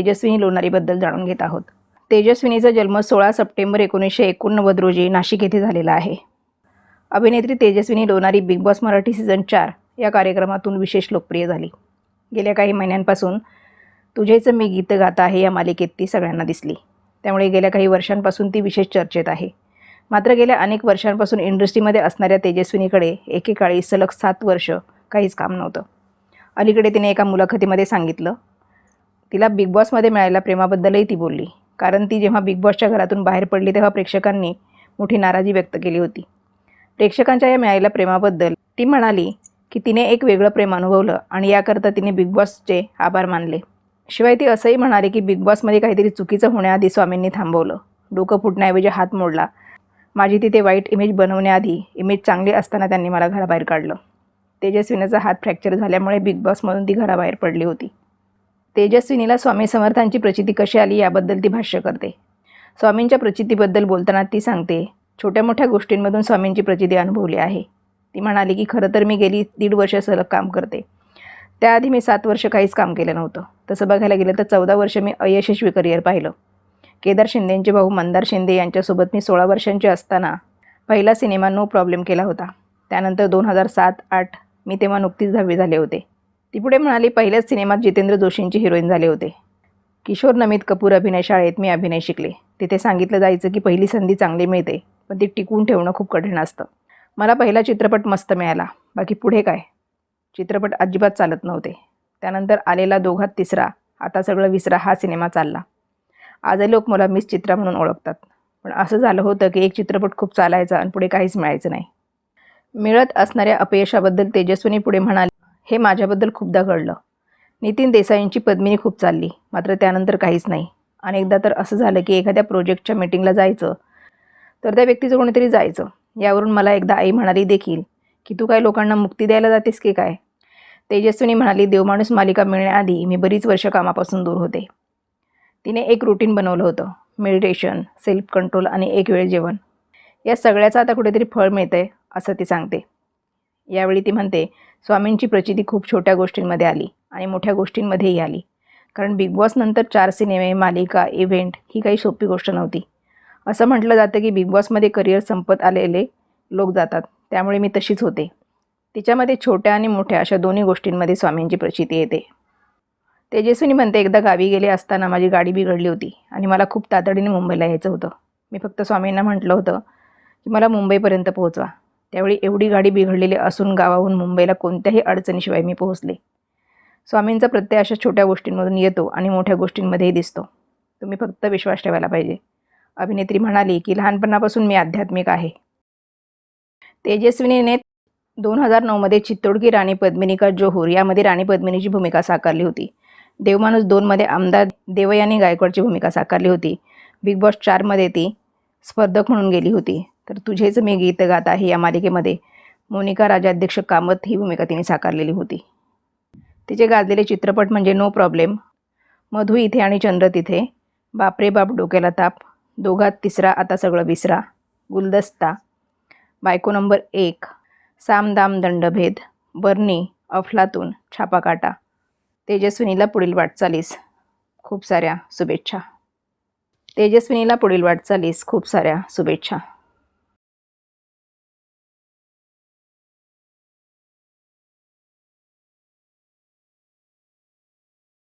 तेजस्विनी लोणारीबद्दल जाणून घेत आहोत. तेजस्विनीचा जन्म सोळा सप्टेंबर एकोणीसशे एकोणनव्वद रोजी नाशिक येथे झालेला आहे. अभिनेत्री Tejaswini Lonari Bigg Boss Marathi season चार या कार्यक्रमातून विशेष लोकप्रिय झाली. गेल्या काही महिन्यांपासून तुझेचं मी गीत गाता आहे या मालिकेत ती सगळ्यांना दिसली. त्यामुळे गेल्या काही वर्षांपासून ती विशेष चर्चेत आहे. मात्र गेल्या अनेक वर्षांपासून इंडस्ट्रीमध्ये असणाऱ्या तेजस्विनीकडे एकेकाळी सलग सात वर्ष काहीच काम नव्हतं. अलीकडे तिने एका मुलाखतीमध्ये सांगितलं तिला बिग बॉसमध्ये मिळालेल्या प्रेमाबद्दलही ती बोलली. कारण ती जेव्हा बिग बॉसच्या घरातून बाहेर पडली तेव्हा प्रेक्षकांनी मोठी नाराजी व्यक्त केली होती. प्रेक्षकांच्या या मिळालेल्या प्रेमाबद्दल ती म्हणाली की तिने एक वेगळं प्रेम अनुभवलं आणि याकरता तिने बिग बॉसचे आभार मानले. शिवाय ती असंही म्हणाली की बिग बॉसमध्ये काहीतरी चुकीचं होण्याआधी स्वामींनी थांबवलं. डोकं फुटण्याऐवजी हात मोडला. माझी तिथे वाईट इमेज बनवण्याआधी इमेज चांगली असताना त्यांनी मला घराबाहेर काढलं. तेजस्विनीचा हात फ्रॅक्चर झाल्यामुळे बिग बॉसमधून ती घराबाहेर पडली होती. तेजस्विनीला स्वामी समर्थांची प्रचिती कशी आली याबद्दल ती भाष्य करते. स्वामींच्या प्रचितीबद्दल बोलताना ती सांगते छोट्या मोठ्या गोष्टींमधून स्वामींची प्रचिती अनुभवली आहे. ती म्हणाली की खरं तर मी गेली दीड वर्ष सलग काम करते. त्याआधी मी सात वर्ष काहीच काम केलं नव्हतं. तसं बघायला गेलं तर चौदा वर्ष मी अयशस्वी करिअर पाहिलं. केदार शिंदेंचे भाऊ मंदार शिंदे यांच्यासोबत मी सोळा वर्षांचे असताना पहिला सिनेमा नो प्रॉब्लेम केला होता. त्यानंतर दोन हजार सात आठ मी तेव्हा नुकतीच दहावी झाले होते. ती पुढे म्हणाली पहिल्याच सिनेमात जितेंद्र जोशींची हिरोईन झाले होते. किशोर नमित कपूर अभिनय शाळेत मी अभिनय शिकले. तिथे सांगितलं जायचं की पहिली संधी चांगली मिळते पण ती टिकवून ठेवणं खूप कठीण असतं. मला पहिला चित्रपट मस्त मिळाला. बाकी पुढे काय? चित्रपट अजिबात चालत नव्हते. त्यानंतर आलेला दोघात तिसरा आता सगळं विसरा हा सिनेमा चालला. आजही लोक मला मिस चित्रा म्हणून ओळखतात. पण असं झालं होतं की एक चित्रपट खूप चालायचा आणि पुढे काहीच मिळायचं नाही. मिळत असणाऱ्या अपयशाबद्दल तेजस्विनी पुढे म्हणाले हे माझ्याबद्दल खूपदा घडलं. नितीन देसाईंची पद्मिनी खूप चालली मात्र त्यानंतर काहीच नाही. अनेकदा तर असं झालं की एखाद्या प्रोजेक्टच्या मीटिंगला जायचं तर त्या व्यक्तीचं कोणीतरी जायचं. यावरून मला एकदा आई म्हणाली देखील की तू काय लोकांना मुक्ती द्यायला जातेस की काय? तेजस्विनी म्हणाली देवमाणूस मालिका मिळण्याआधी मी बरीच वर्ष कामापासून दूर होते. तिने एक रुटीन बनवलं होतं मेडिटेशन सेल्फ कंट्रोल आणि एक वेळ जेवण. या सगळ्याचं आता कुठेतरी फळ मिळतं आहे असं ती सांगते. यावेळी ती म्हणते स्वामींची प्रचिती खूप छोट्या गोष्टींमध्ये आली आणि मोठ्या गोष्टींमध्येही आली. कारण बिग बॉस नंतर चार सिनेमे मालिका इव्हेंट ही काही सोपी गोष्ट नव्हती. असं म्हटलं जातं की बिग बॉसमध्ये करिअर संपत आलेले लोक जातात. त्यामुळे मी तशीच होते. तिच्यामध्ये छोट्या आणि मोठ्या अशा दोन्ही गोष्टींमध्ये स्वामींची प्रचिती येते. तेजस्विनी म्हणते एकदा गावी गेले असताना माझी गाडी बिघडली होती आणि मला खूप तातडीने मुंबईला यायचं होतं. मी फक्त स्वामींना म्हटलं होतं की मला मुंबईपर्यंत पोहोचवा. त्यावेळी एवढी गाडी बिघडलेली असून गावाहून मुंबईला कोणत्याही अडचणीशिवाय मी पोहोचले. स्वामींचा प्रत्यय अशा छोट्या गोष्टींमधून येतो आणि मोठ्या गोष्टींमध्येही दिसतो. तुम्ही फक्त विश्वास ठेवायला पाहिजे. अभिनेत्री म्हणाली की लहानपणापासून मी आध्यात्मिक आहे. तेजस्विनीने दोन हजार नऊमध्ये चित्तोडकी राणी पद्मिनिका जोहूर यामध्ये राणी पद्मिनीची भूमिका साकारली होती. देवमाणूस दोनमध्ये आमदार देवयानी गायकवाडची भूमिका साकारली होती. बिग बॉस चारमध्ये ती स्पर्धक म्हणून गेली होती. तर तुझेच मी गीत गात आहे या मालिकेमध्ये मोनिका राजाध्यक्ष कामत ही भूमिका तिने साकारलेली होती. तिचे गाजलेले चित्रपट म्हणजे नो प्रॉब्लेम मधू इथे आणि चंद्र तिथे बापरे बाप डोक्याला ताप दोघात तिसरा आता सगळं विसरा गुलदस्ता बायको नंबर एक सामदाम दंडभेद बर्नी अफलातून छापाकाटा तेजस्विनीला पुढील वाटचालीस खूप साऱ्या शुभेच्छा. तेजस्विनीला पुढील वाटचालीस खूप साऱ्या शुभेच्छा.